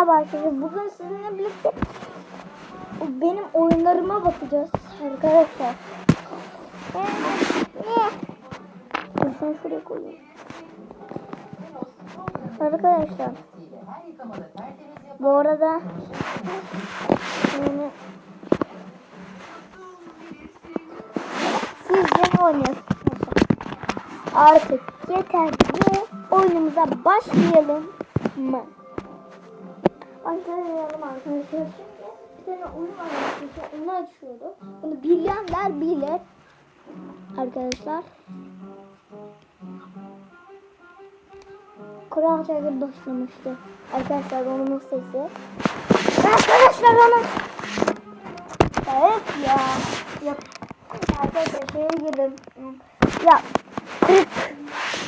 Merhaba arkadaşlar. Bugün sizinle birlikte benim oyunlarıma bakacağız arkadaşlar. Dur şunu şuraya koyayım. Arkadaşlar. Bu arada yani sizce ne oynuyorsunuz? Artık yeter ve oyunumuza başlayalım mı? Başlayalım arkadaşlar. Bir tane oyun arkadaşlar. Onu açıyorduk. Bunu bilenler bilir. Arkadaşlar. Kur'an şarkı başlamıştı. Arkadaşlar onun sesi. Arkadaşlar onun. Evet ya. Yok. Arkadaşlar şeye girdim. Ya.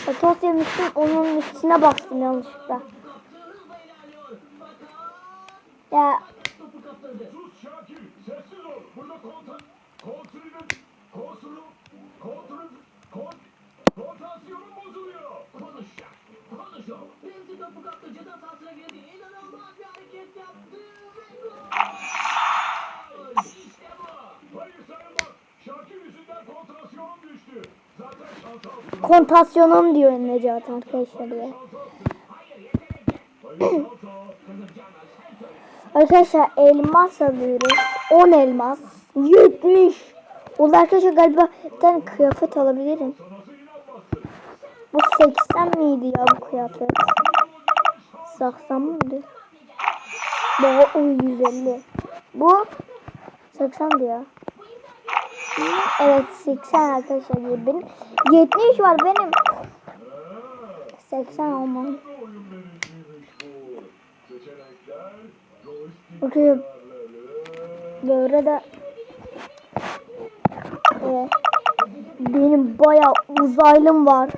Ya, tost yemiştim. Onun üstüne bastım yanlışlıkla. Ya kontasyonum diyor Necati arkadaşlar ya. Arkadaşlar elmas alıyoruz. 10 elmas. 70. Ulan arkadaşlar galiba bir tane kıyafet alabilirim. Bu 80 miydi ya bu kıyafet? 80 mıydı? Bu o 150. Bu 80'di ya. Evet 80 arkadaşlar benim. 70 var benim. 80 olmalı. Oyun menüsüymüş bu. Seçenekler, ayarları. Böyle de e, benim bayağı uzaylım var.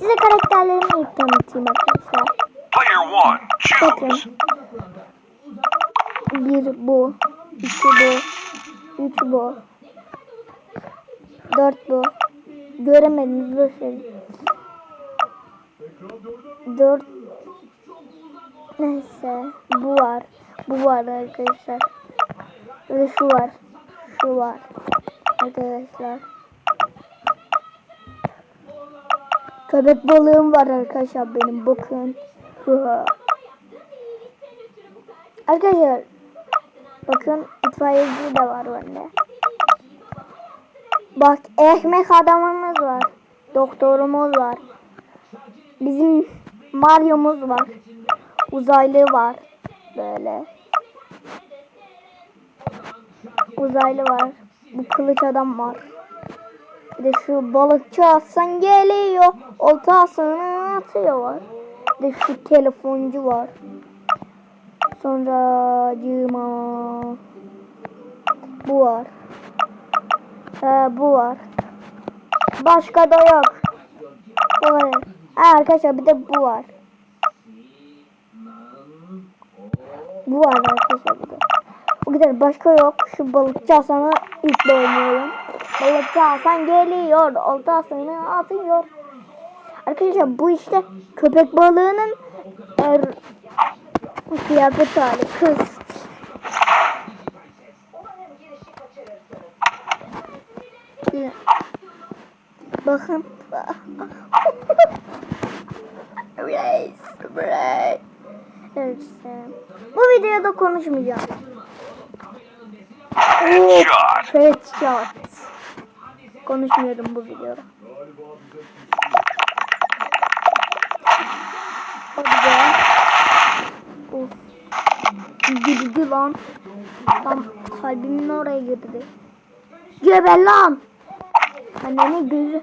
Size karakterlerimi ilk tanıtayım arkadaşlar. Bakın. Bir bu, iki bu, üç bu, dört bu. Göremediniz dörde Dört neyse bu var. Bu var arkadaşlar. Ve şu var. Şu var. Arkadaşlar. Köpek balığım var arkadaşlar benim bakın. arkadaşlar bakın itfaiyeci de var bende. Bak ekmek adamımız var. Doktorumuz var. Bizim Mario'muz var. Uzaylı var. Böyle. Uzaylı var. Bu kılıç adam var. Bir de şu balıkçı Hasan geliyor. Oltasını atıyor var. Bir de şu telefoncu var. Sonra cıma. Bu var. Ee, bu var. Başka da yok. Bu var. Ha, arkadaşlar bir de bu var. Bu var arkadaşlar bir de. Bu kadar başka yok. Şu balıkçı Hasan'ı ilk oynuyorum. Balıkçı Hasan geliyor. Olta Hasan'ı atıyor. Arkadaşlar bu işte köpek balığının er, kıyafet hali. Kız. Bakın. Reis, reis. Evet. Bu videoda konuşmayacağım. Headshot. Headshot. Konuşmuyorum bu videoda. Hadi be. Of. Girdi lan. Tam kalbimin oraya girdi. Geber lan. Annenin gözü.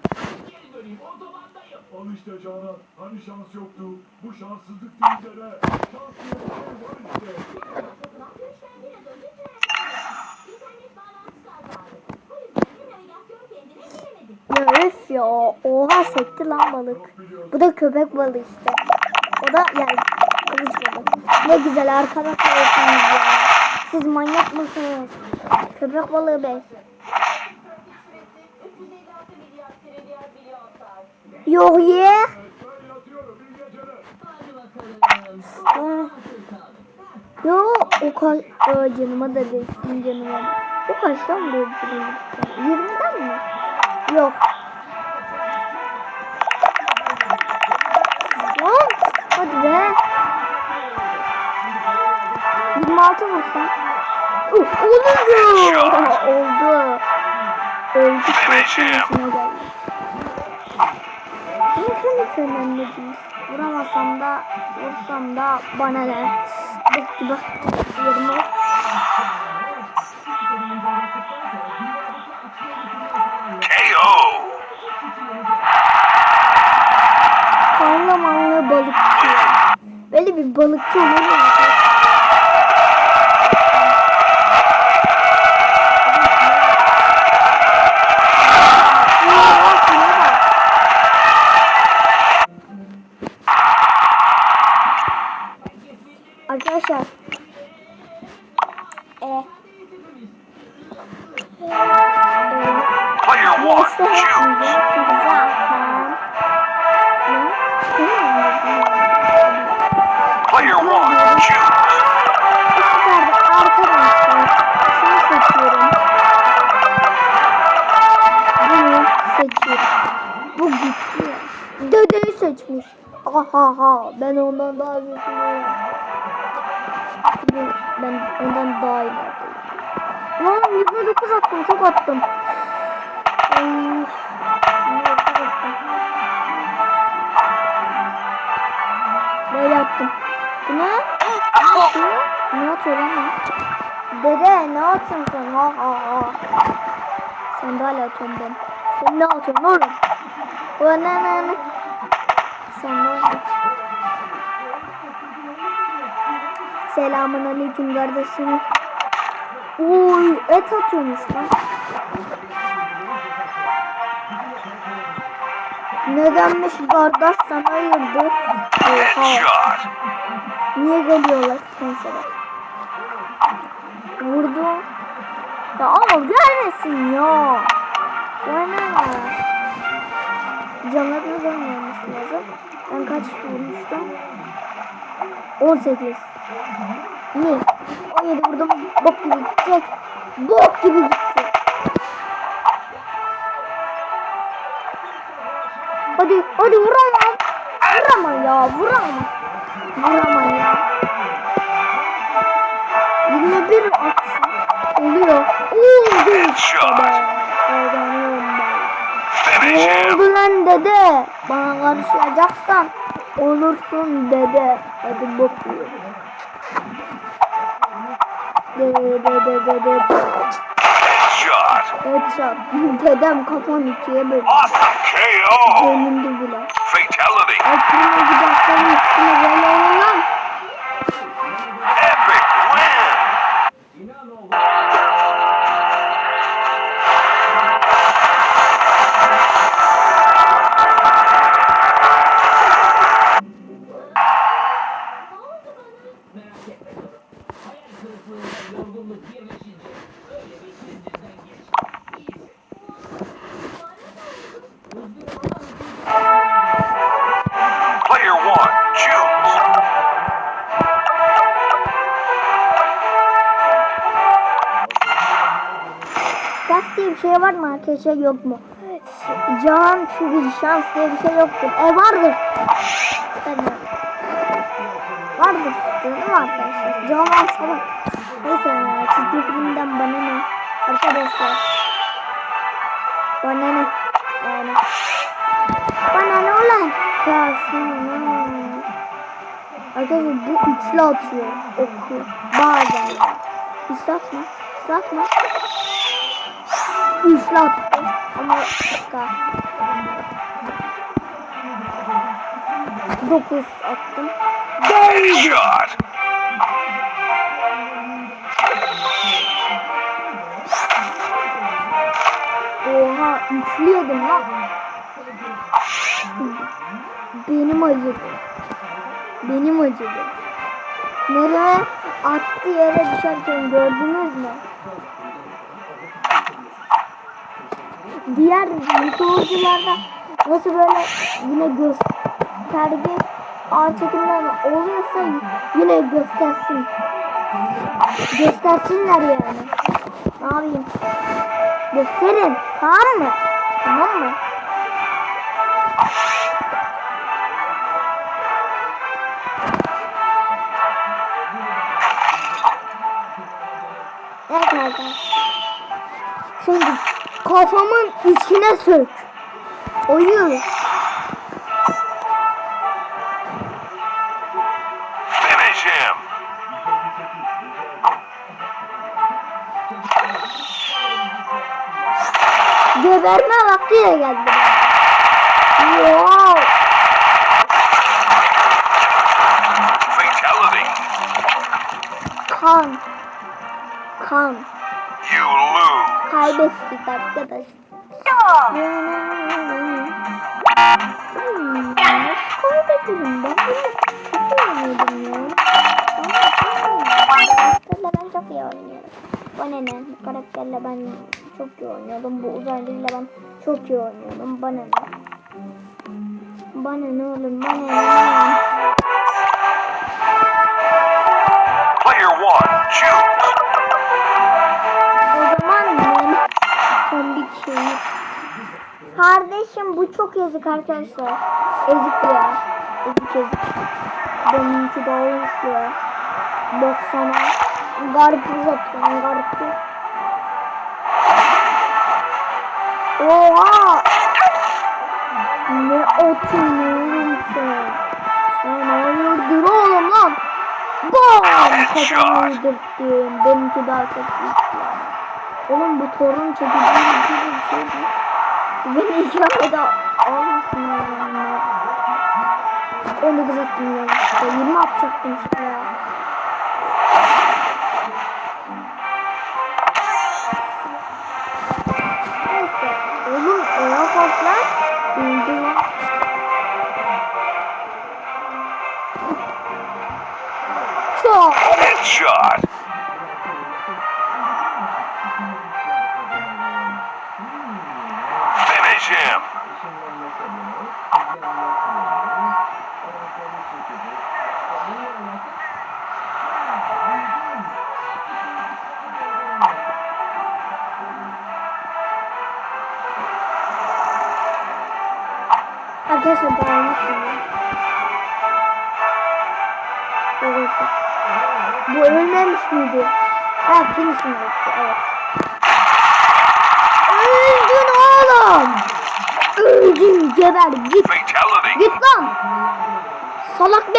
Al işte Canan. Hani şans yoktu. Bu şanssızlık değil de? Şans diye bir şey var işte. Ya öf ya. Oha sekti lan balık. Bu da köpek balığı işte. O da yani kılıç balık. Ne güzel arkada kalıyorsunuz ya. Siz manyak mısınız? Köpek balığı be. Yok ye. Yo o kaç Aa, canıma da değsin canıma. O kaçtan değsin? 20'den mi? Yok. Lan hadi be. 26 vursun. Uf, oldu. oldu. Öldük. Başın içine geldi. Hiç önemli değil. Vuramasam da, vursam da bana ne? Bekle bak. 20. Manlı balıkçı. Böyle bir balıkçı olur mu? Ben ondan daha ilerideyim. Lan 29 attım çok attım. Ay, 29 attım. Böyle attım. Bu ne? Ne atıyor? Lan? Dede ne atıyorsun sen? Ha ha ha. Sen de hala atıyorsun ben. Sen ne atıyorsun oğlum? O ne ne ne? Sen ne atıyorsun? Selamun aleyküm kardeşim. Oy et atıyormuş lan. Nedenmiş kardeş sana hayırdır? Oha. Niye geliyorlar mesela? Vurdu. Ya ama gelmesin ya. Bana Canlarını görmemesi lazım. Ben kaç vurmuştum? 18. Ne? 17 vurdum. Bok gibi gidecek. Bok gibi gitti. Hadi, hadi vuramam. Vuramam ya, vuramam. Vuramam ya. 21 atsın. Oluyor. Oldu işte be. Kazanıyorum ben. Ne oldu lan dede? Bana karışacaksan olursun dede. Hadi bakayım. Headshot. Headshot. Dedem kafam ikiye böldü. Awesome KO. Önümde bile. Fatality. Aklına gidersen üstüne böyle olur Şans diye bir şey var mı arkadaşlar yok mu? Can çünkü şans diye bir şey yoktur. E vardır. Tabii. Vardır. Değil mi arkadaşlar? Can varsa var. Neyse ya çizgi filmden bana ne? Arkadaşlar. Bana ne? Yani. Bana ne ulan? Ya şunu ne? Arkadaşlar bu üçlü atıyor. Oku. Bazen. Üçlü atma. Üçlü atma. Üçlü attı. Ama kıska. Dokuz attım. Değdi. Oha üçlü yedim lan. Benim acıdı. Benim acıdı. Nereye attı yere düşerken gördünüz mü? Diğer meteorcularda nasıl böyle yine gösterge ağır çekimler oluyorsa yine göstersin. Göstersinler yani. Ne yapayım? Gösterin. Tamam mı? Tamam mı? Kafamın içine sök. Oyu. Finish him. Geberme vakti de geldi. Wow. Kaybettik arkadaş. Nasıl kaybederim ben? Ben çok iyi oynuyorum. Bana ne? Karakterle ben çok iyi oynuyordum. Bu uzaylıyla ben çok iyi oynuyordum. Bana ne? Bana ne oğlum? Bana ne? Kardeşim bu çok ezik arkadaşlar. Ezik ya. Ezik ezik. Benimki daha hızlı ya. Baksana. Garpuz atıyorum garpuz. Oha! Ne atıyorsun sen? Sen hayırdır oğlum lan? Bam! Kafamı yedirttim. Benimki daha çok ya. Oğlum bu torun çekici bir şey değil. Beni hikayede almasın ya. 19 attım ya işte. 20 atacaktım işte ya. Finish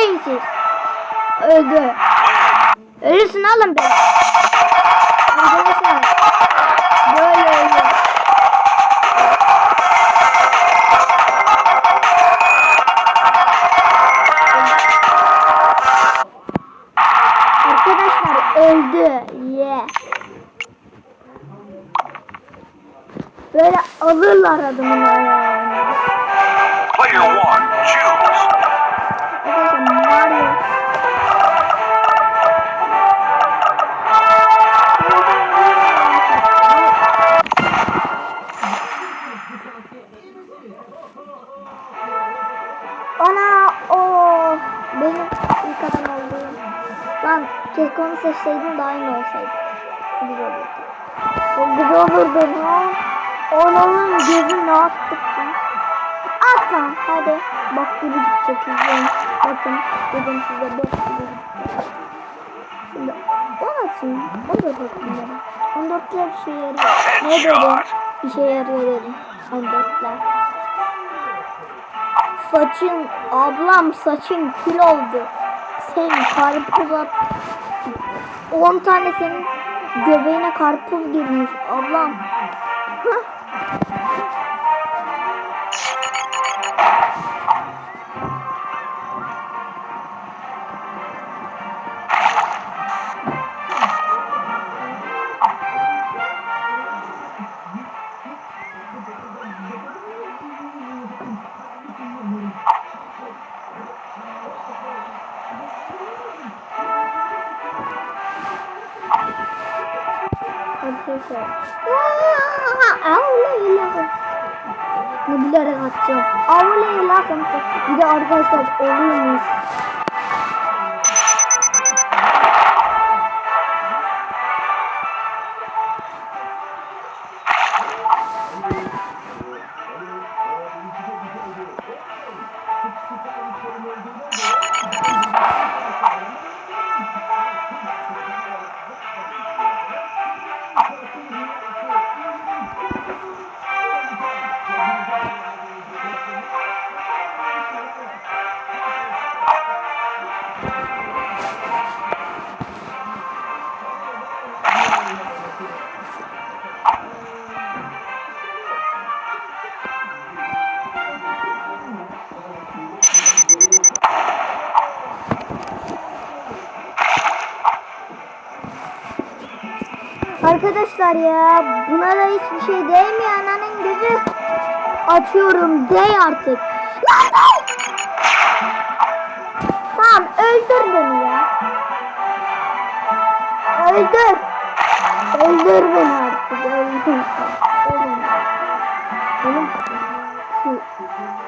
Beyinsiz. Öldü. Ölürsün oğlum be. Arkadaşlar böyle öldü. Arkadaşlar öldü. Ye. Böyle alırlar adamın keşke onu seçseydim daha iyi olsaydı. Güzel olurdu. Güzel olurdu lan. Onun gözü ne attık lan. At lan hadi. Bak gibi gidecek izleyin. Bakın dedim size bok gibi gidecek. Şimdi 10 atayım. 14 atayım. 14'ler bir şey yarıyor. Ne? Headshot. İşe yarıyor dedim. 14'ler. Saçın, ablam saçın kül oldu. Sen karpuz at. 10 tane senin göbeğine karpuz girmiş ablam. Bir de arkadaşlar oluyormuş. Arkadaşlar ya buna da hiçbir şey değmiyor ananın gözü. Atıyorum dey artık. Lan dey! Tamam öldür beni ya. Öldür. Öldür beni artık. Öldür.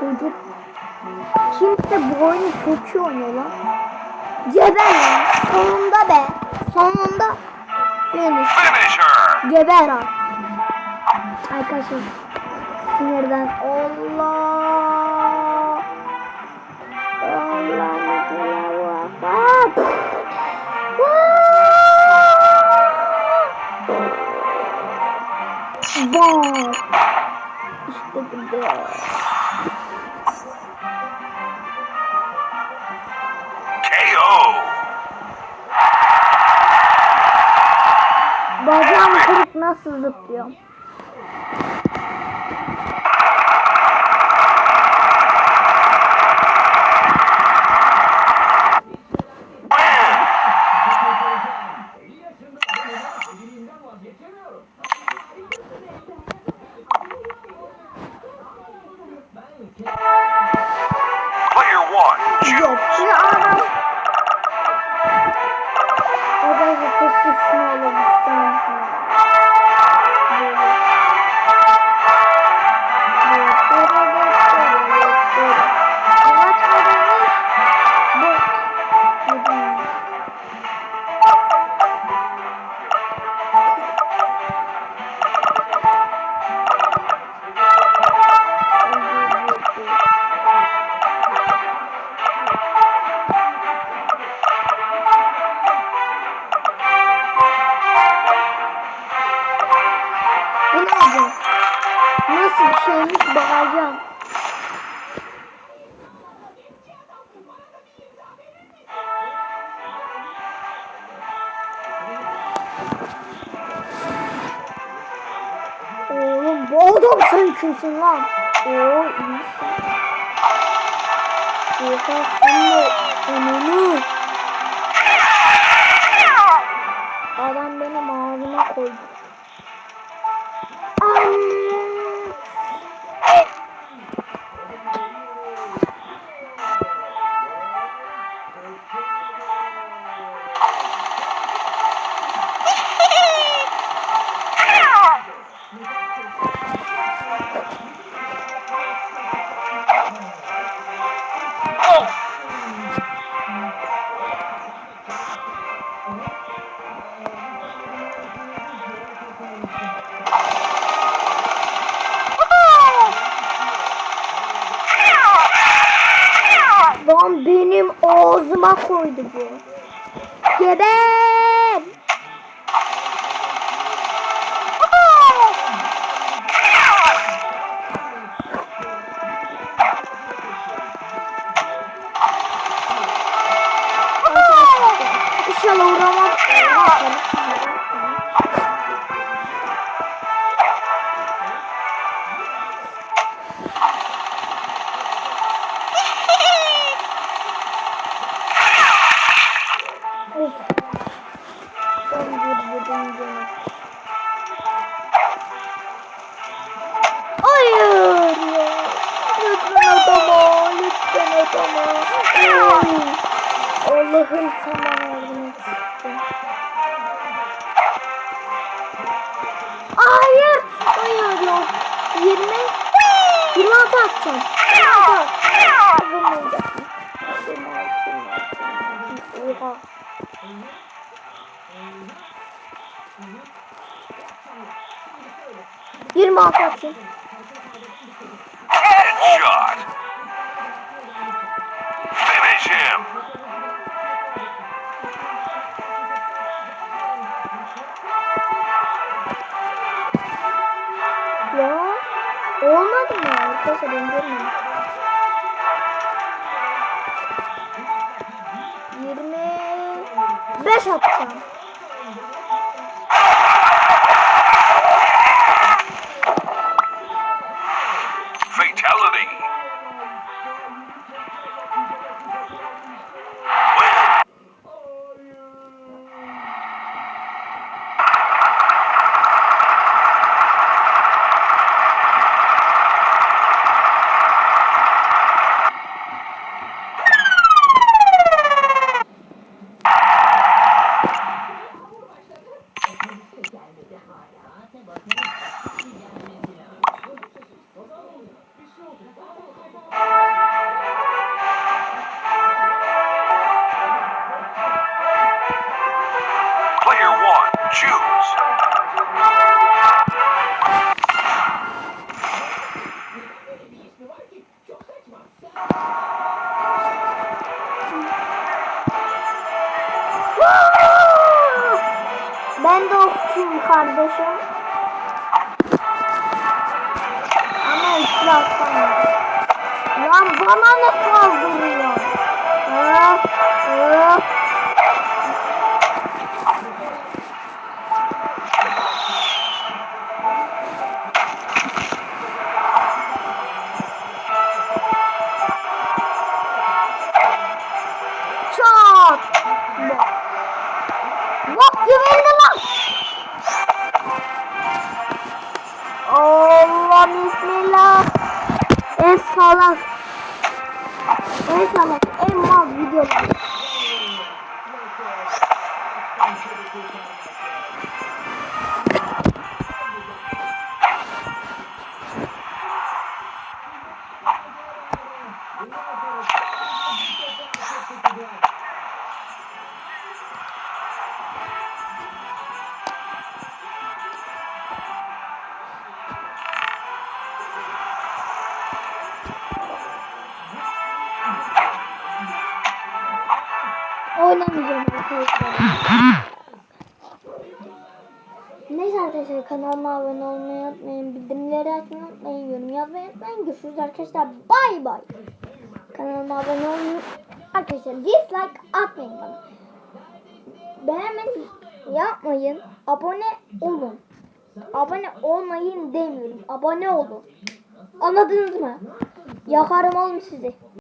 Çocuk. Kimse bu oyunu çok iyi oynuyor lan. Geber lan. Sonunda be. Sonunda. Finish. Finish her. Geber artık. Arkadaşlar. Sinirden. Allah. Allah. Bak. İşte bu Lực. Oğlum sen kimsin lan? Oo iyisin. Oha sen de önünü. Adam benim ağzıma koydu. Ağzıma koydu bu. Geber! Allah'ım sen bana yardım et. Hayır. Hayır yok. 20. 26 atacağım. 26 atacağım. Vurmayacaksın. 26. Oha. Yirmi altı atayım. Ya olmadı mı? Arkadaşlar ben görmedim. Yirmi beş atacağım. Kanalıma abone olmayı unutmayın. Bildirimleri açmayı unutmayın. Yorum yazmayı unutmayın. Görüşürüz arkadaşlar. Bay bay. Kanalıma abone olmayı Arkadaşlar dislike atmayın bana. Beğenmeyi yapmayın. Abone olun. Abone olmayın demiyorum. Abone olun. Anladınız mı? Yakarım oğlum sizi.